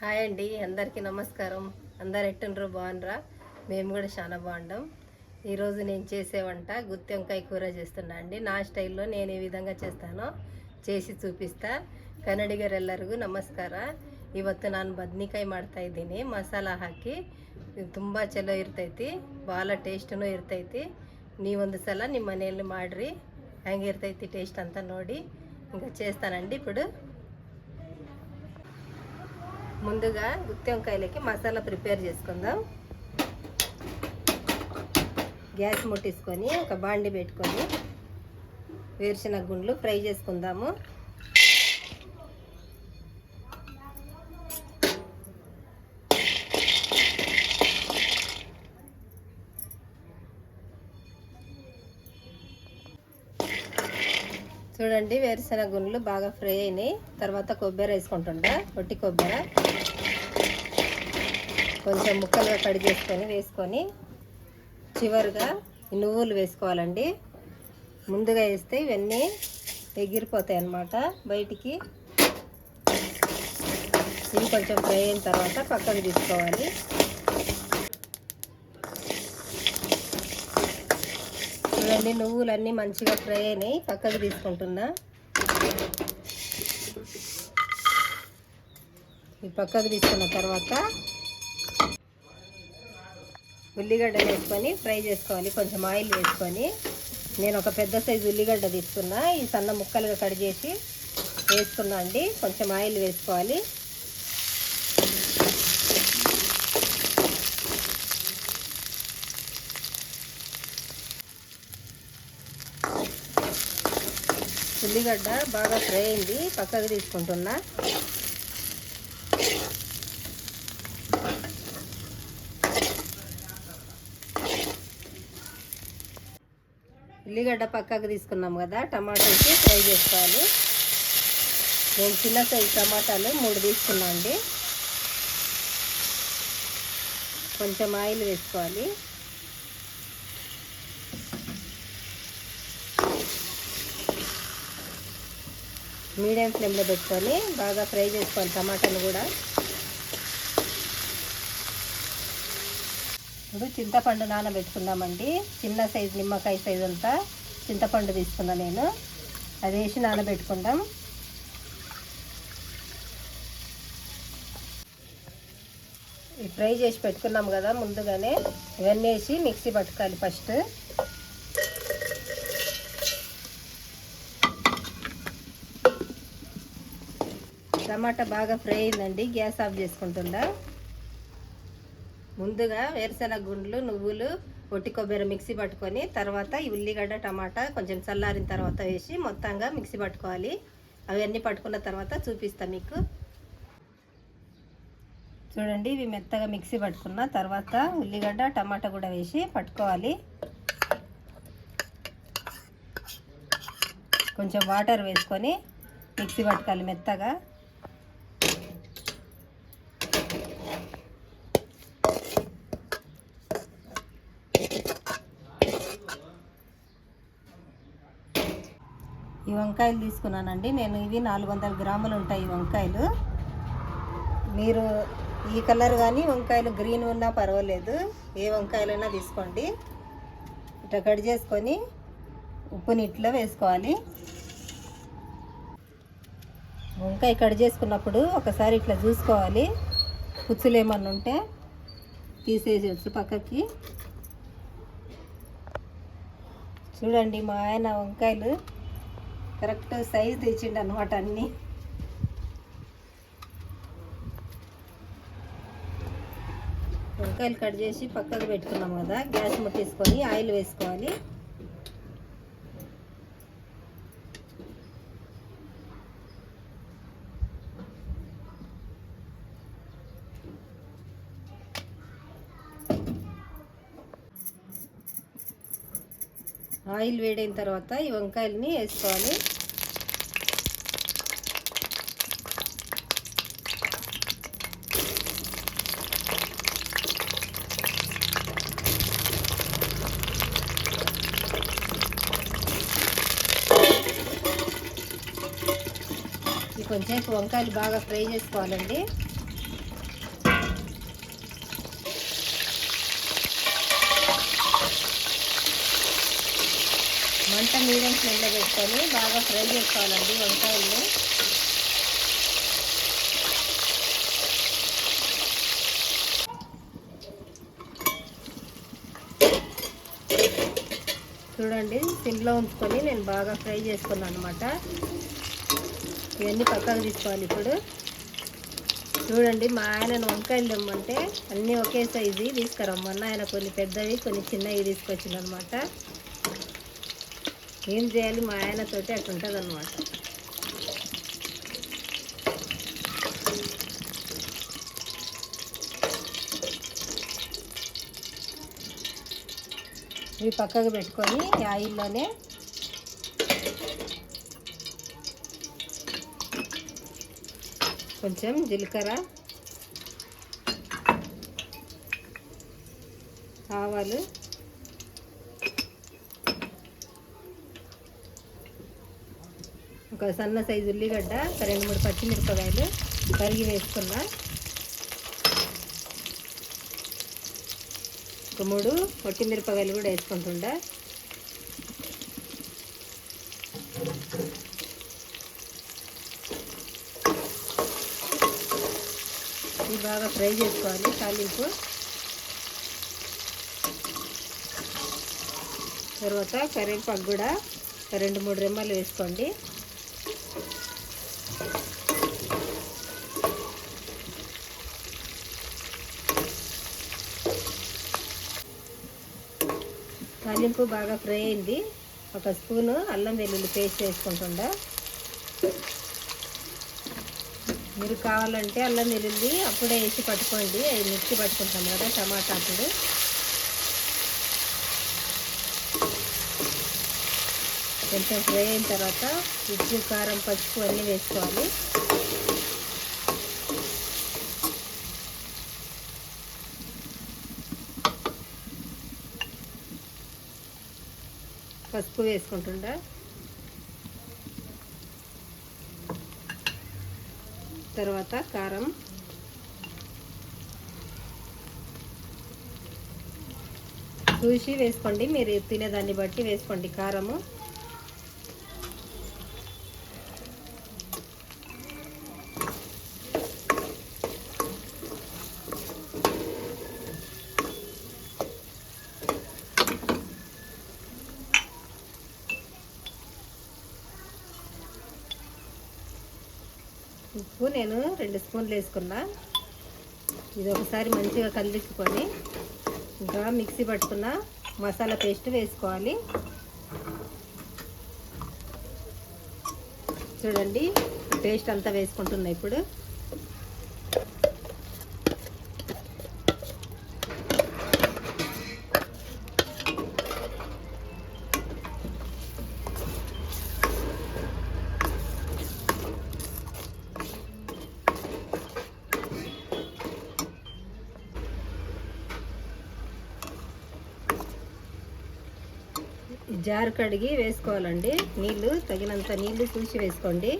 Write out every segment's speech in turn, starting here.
Hi అండి అందరికీ నమస్కారం. అందరు ఎట్టుండ్రు? బాగుండ్రా? మేము కూడా చాలా బాగుండం. ఈరోజు నేను చేసే వంట గుత్తి వంకాయ కూర చేస్తున్నా అండి. నా స్టైల్లో నేను ఏ విధంగా చేస్తానో చేసి చూపిస్తా. ಕನ್ನಡಿಗರೆಲ್ಲರಿಗೂ ನಮಸ್ಕಾರ ಇವತ್ತು ನಾನು ಬದನೆಕಾಯಿ ಮಾಡ್ತಾಯಿದ್ದೀನಿ ಮಸಾಲ ಹಾಕಿ ತುಂಬ ಚಲೋ ಇರ್ತೈತಿ ಭಾಳ నీ ಇರ್ತೈತಿ ನೀವೊಂದು ಸಲ ನಿಮ್ಮ ಮನೆಯಲ್ಲಿ ಮಾಡಿರಿ ಹೆಂಗಿರ್ತೈತಿ ಟೇಸ್ಟ್ ಅಂತ ನೋಡಿ ఇంకా చేస్తానండి ఇప్పుడు. ముందుగా గుత్తి వంకాయలకి మసాలా ప్రిపేర్ చేసుకుందాం. గ్యాస్ ముట్టించుకొని ఒక బాండి పెట్టుకొని వేరుశనగ గుండ్లు ఫ్రై చేసుకుందాము. చూడండి వేరుశనగ గుండ్లు బాగా ఫ్రై అయినాయి. తర్వాత కొబ్బరి వేసుకుంటుండ పొట్టి కొబ్బరి. కొంచెం ముక్కలుగా కడి చేసుకొని వేసుకొని చివరిగా నువ్వులు వేసుకోవాలండి. ముందుగా వేస్తే ఇవన్నీ ఎగిరిపోతాయి అన్నమాట బయటికి. ఇవి కొంచెం ఫ్రై అయిన తర్వాత పక్కకు తీసుకోవాలి. చూడండి నువ్వులన్నీ మంచిగా ఫ్రై అయినాయి. పక్కకు తీసుకుంటున్నా. ఈ పక్కకు తీసుకున్న తర్వాత ఉల్లిగడ్డ వేసుకొని ఫ్రై చేసుకోవాలి. కొంచెం ఆయిల్ వేసుకొని. నేను ఒక పెద్ద సైజు ఉల్లిగడ్డ తీసుకున్నా. ఈ సన్న ముక్కలుగా కట్ చేసి వేసుకున్నా అండి. కొంచెం ఆయిల్ వేసుకోవాలి. ఉల్లిగడ్డ బాగా ఫ్రై అయింది. పక్కకు తీసుకుంటున్నా. ఉల్లిగడ్డ పక్కకు తీసుకున్నాం కదా టమాటోకి ఫ్రై చేసుకోవాలి. నేను చిన్న సైజు టమాటాలు మూడు తీసుకున్నాం అండి. కొంచెం ఆయిల్ వేసుకోవాలి. మీడియం ఫ్లేమ్లో పెట్టుకొని బాగా ఫ్రై చేసుకోవాలి టమాటాలు కూడా. ఇప్పుడు చింతపండు నానబెట్టుకుందామండి. చిన్న సైజు నిమ్మకాయ సైజు అంతా చింతపండు తీసుకున్నా నేను. అది వేసి నానబెట్టుకుందాం. ఫ్రై చేసి పెట్టుకున్నాం కదా ముందుగానే. ఇవన్నీ వేసి మిక్సీ పట్టుకోవాలి ఫస్ట్. టమాటా బాగా ఫ్రై అయిందండి. గ్యాస్ ఆఫ్ చేసుకుంటుందా ముందుగా వేరుశెనగ గుండ్లు నువ్వులు ఒట్టి కొబ్బరి మిక్సీ పట్టుకొని తర్వాత ఈ ఉల్లిగడ్డ టమాటా కొంచెం చల్లారిన తర్వాత వేసి మొత్తంగా మిక్సీ పట్టుకోవాలి. అవన్నీ పట్టుకున్న తర్వాత చూపిస్తా మీకు. చూడండి ఇవి మెత్తగా మిక్సీ పట్టుకున్న తర్వాత ఉల్లిగడ్డ టమాటా కూడా వేసి పట్టుకోవాలి. కొంచెం వాటర్ వేసుకొని మిక్సీ పట్టుకోవాలి మెత్తగా. ఈ వంకాయలు తీసుకున్నానండి. నేను ఇవి నాలుగు వందల గ్రాములు ఉంటాయి ఈ వంకాయలు. మీరు ఈ కలర్ కానీ వంకాయలు గ్రీన్ ఉన్నా పర్వాలేదు. ఏ వంకాయలైనా తీసుకోండి. ఇట్లా కట్ చేసుకొని ఉప్పు నీటిలో వేసుకోవాలి. వంకాయ కట్ చేసుకున్నప్పుడు ఒకసారి ఇట్లా చూసుకోవాలి. పుచ్చులు ఏమన్నా ఉంటే తీసేసేయచ్చు పక్కకి. చూడండి మా ఆయన వంకాయలు కరెక్ట్ సైజ్ తెచ్చిండు అనమాట అన్నీ. వంకాయలు కట్ చేసి పక్కకు పెట్టుకున్నాం కదా గ్యాస్ ముట్టేసుకొని ఆయిల్ వేసుకోవాలి. ఆయిల్ వేడైన తర్వాత ఈ వంకాయలని వేసుకోవాలి. కాసేపు వంకాయలు బాగా ఫ్రై చేసుకోవాలండి. మంట మీడియం ఫ్లేమ్లో పెట్టుకొని బాగా ఫ్రై చేసుకోవాలండి వంకాయలు. చూడండి సిమ్లో ఉంచుకొని నేను బాగా ఫ్రై చేసుకున్నాను అనమాట ఇవన్నీ పక్కకు తీసుకోవాలి ఇప్పుడు. చూడండి మా ఆయన వంకాయలు తెమ్మంటే అన్నీ ఒకే సైజు తీసుకురమ్మన్న ఆయన కొన్ని పెద్దవి కొన్ని చిన్నవి తీసుకొచ్చిందనమాట ఏం చేయాలి? మా ఆయనతోటి అట్లా ఉంటుంది అనమాట ఇవి పక్కకు పెట్టుకొని ఆయిల్లోనే కొంచెం జీలకర్ర ఆవాలు ఒక సన్న సైజు ఉల్లిగడ్డ ఒక రెండు మూడు పచ్చిమిరపకాయలు కరిగి వేసుకున్నా. ఒక మూడు పొట్టి మిరపకాయలు కూడా వేసుకుంటుండ. ఇది బాగా ఫ్రై చేసుకోవాలి తాలింపు. తర్వాత కరివేపాకు కూడా రెండు మూడు రెమ్మలు వేసుకోండి. తాలింపు బాగా ఫ్రై అయింది. ఒక స్పూను అల్లం వెల్లుల్లి పేస్ట్ వేసుకుంటుండా మీరు కావాలంటే అల్లం వెల్లుల్లి అప్పుడే వేసి పట్టుకోండి. అవి మిక్సీ పట్టుకుంటాం కదా టమాటా అప్పుడు. కొంచెం ఫ్రై అయిన తర్వాత ఉప్పు కారం పసుపు అన్నీ వేసుకోవాలి. పసుపు వేసుకుంటుండా? తర్వాత కారం. చూసి వేసుకోండి. మీరు తినేదాన్ని బట్టి వేసుకోండి కారము. పసుపు నేను రెండు స్పూన్లు వేసుకున్నా. ఇది ఒకసారి మంచిగా కలిపుకొని ఇంకా మిక్సీ పట్టుకున్న మసాలా పేస్ట్ వేసుకోవాలి. చూడండి పేస్ట్ అంతా వేసుకుంటున్నా ఇప్పుడు. జారు కడిగి వేసుకోవాలండి. నీళ్ళు తగినంత నీళ్ళు చూసి వేసుకోండి.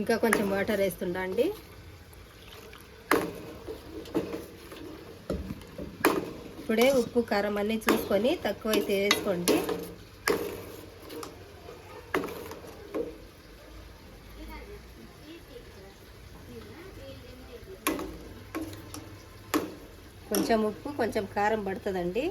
ఇంకా కొంచెం వాటర్ వేస్తుండా అండి. ఇప్పుడే ఉప్పు కారం అన్నీ చూసుకొని తక్కువైతే వేసుకోండి. కొంచెం ఉప్పు కొంచెం కారం పడుతుందండి.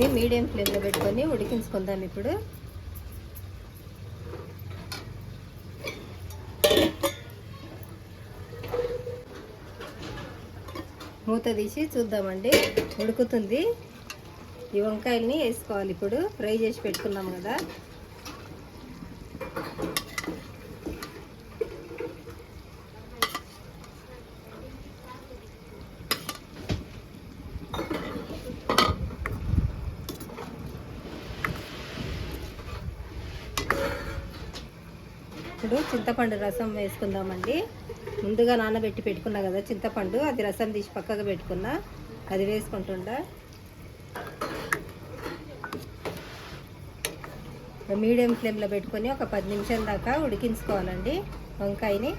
ఇవి మీడియం ఫ్లేమ్లో పెట్టుకొని ఉడికించుకుందాం ఇప్పుడు. మూత తీసి చూద్దామండి. ఉడుకుతుంది. ఈ వంకాయల్ని వేసుకోవాలి ఇప్పుడు. ఫ్రై చేసి పెట్టుకున్నాం కదా. ఇప్పుడు చింతపండు రసం వేసుకుందామండి. ముందుగా నానబెట్టి పెట్టుకున్నా కదా చింతపండు అది రసం తీసి పక్కగా పెట్టుకున్నా అది వేసుకుంటుండా. మీడియం ఫ్లేమ్లో పెట్టుకొని ఒక పది నిమిషాల దాకా ఉడికించుకోవాలండి వంకాయని.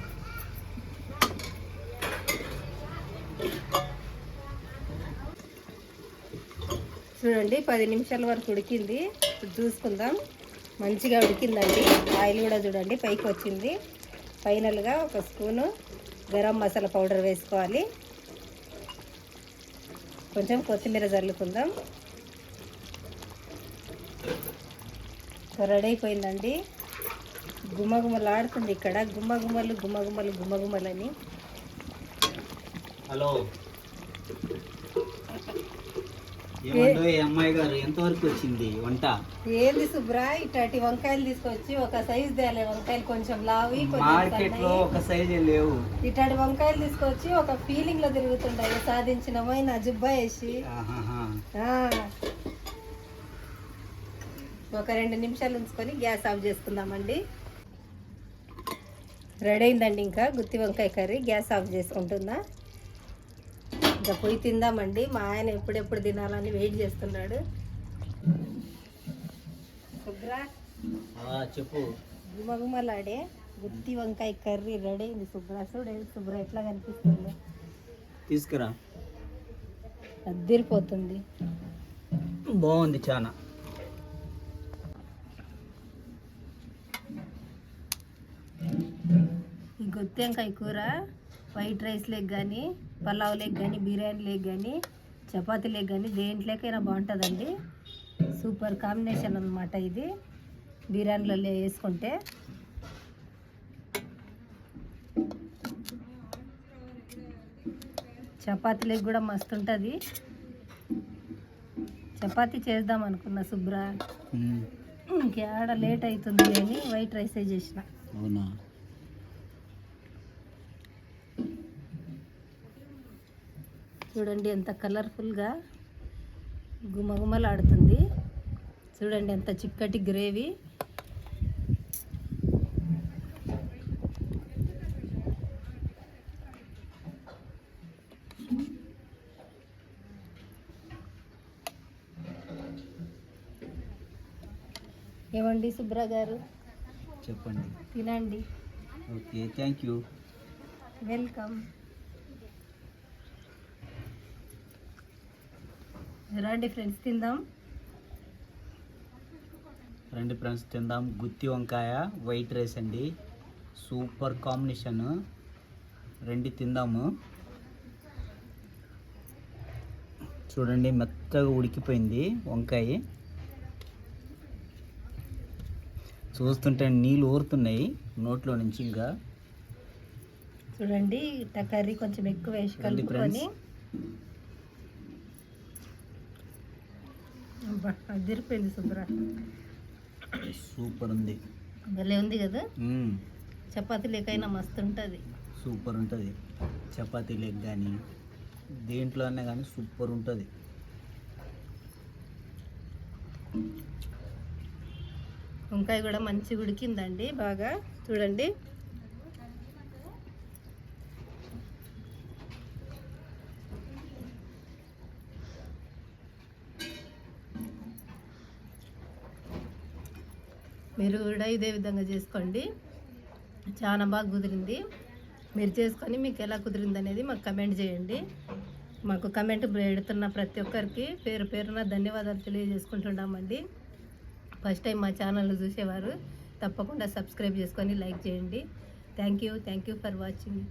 చూడండి పది నిమిషాల వరకు ఉడికింది. ఇప్పుడు చూసుకుందాం. మంచిగా ఉడికిందండి. ఆయిల్ కూడా చూడండి పైకి వచ్చింది. ఫైనల్గా ఒక స్పూను గరం మసాలా పౌడర్ వేసుకోవాలి. కొంచెం కొత్తిమీర చల్లుకుందాం. రెడీ అయిపోయిందండి. గుమ్మగుమ్మలాడుతుంది ఇక్కడ. గుమ్మగుమ్మలు గుమ్మగుమ్మలు గుమ్మగుమ్మలని హలో. ఏమండో ఈ అమ్మాయి గారు ఎంతవరకు వచ్చింది వంట? ఏంది శుభ్ర ఇట్లాంటి వంకాయలు తీసుకొచ్చి ఒక సైజు తేలే వంకాయలు కొంచెం లావి కొంచెం మార్కెట్లో. ఒక సైజే లేవు. ఇట్లాంటి వంకాయలు తీసుకొచ్చి ఒక ఫీలింగ్లో తిరుగుతుంటాయి సాధించినమో నా జుబ్బా వేసి. ఒక రెండు నిమిషాలు ఉంచుకొని గ్యాస్ ఆఫ్ చేసుకుందామండి. రెడీ అయిందండి ఇంకా గుత్తి వంకాయ కర్రీ గ్యాస్ ఆఫ్ చేసుకుంటుందా? ఇంకా పోయి తిందామండి. మా ఆయన ఎప్పుడెప్పుడు తినాలని వెయిట్ చేస్తున్నాడు. చెప్పు. గుమగుమలాడే గుత్తి వంకాయ కర్రీ రెడీ అయింది శుభ్ర. చూడే శుభ్ర ఎట్లా కనిపిస్తుంది. తీసుకురా. అద్దరిపోతుంది. బాగుంది చాలా ఈ గుత్తి వంకాయ కూర వైట్ రైస్ లేక్ కానీ పలావ్ లేక్ కానీ బిర్యానీ లేక్ కానీ చపాతీ లేక్ కానీ దేంట్లోకైనా బాగుంటుందండి. సూపర్ కాంబినేషన్ అన్నమాట ఇది. బిర్యానీలో వేసుకుంటే. చపాతీ లేక్ కూడా మస్తు ఉంటుంది చపాతీ చేద్దాం అనుకున్నా శుభ్ర ఇంకేడ లేట్ అవుతుంది అని వైట్ రైసే చేసిన అవునా? చూడండి ఎంత కలర్ఫుల్గా గుమగుమలాడుతుంది. చూడండి ఎంత చిక్కటి గ్రేవీ. ఏమండి సుబ్ర గారు? చెప్పండి. తినండి. Okay thank you. వెల్కమ్. రండి ఫ్రెండ్స్ తిందాం. రండి ఫ్రెండ్స్ తిందాం. గుత్తి వంకాయ వైట్ రైస్ అండి. Super combination. రండి తిందాము. చూడండి మెత్తగా ఉడికిపోయింది వంకాయ. చూస్తుంటే నీళ్ళు ఊరుతున్నాయి నోట్లో నుంచి ఇంకా. చూడండి కర్రీ కొంచెం ఎక్కువ వేసి కలుపుకొని అదిరిపోయింది శుభ్ర సూపర్ ఉంది భలే ఉంది కదా. చపాతీ లేకైనా మస్తు ఉంటుంది. సూపర్ ఉంటుంది చపాతీ లెగ్ కానీ దేంట్లోనే కానీ సూపర్ ఉంటుంది వంకాయ కూడా మంచిగా ఉడికిందండి బాగా. చూడండి. మీరు కూడా ఇదే విధంగా చేసుకోండి. చాలా బాగా కుదిరింది. మీరు చేసుకొని మీకు ఎలా కుదిరింది అనేది మాకు కమెంట్ చేయండి. మాకు కమెంట్ పెడుతున్న ప్రతి ఒక్కరికి పేరు పేరున ధన్యవాదాలు తెలియజేసుకుంటున్నామండి. ఫస్ట్ టైం మా ఛానల్ చూసేవారు తప్పకుండా సబ్స్క్రైబ్ చేసుకొని లైక్ చేయండి. Thank you thank you for watching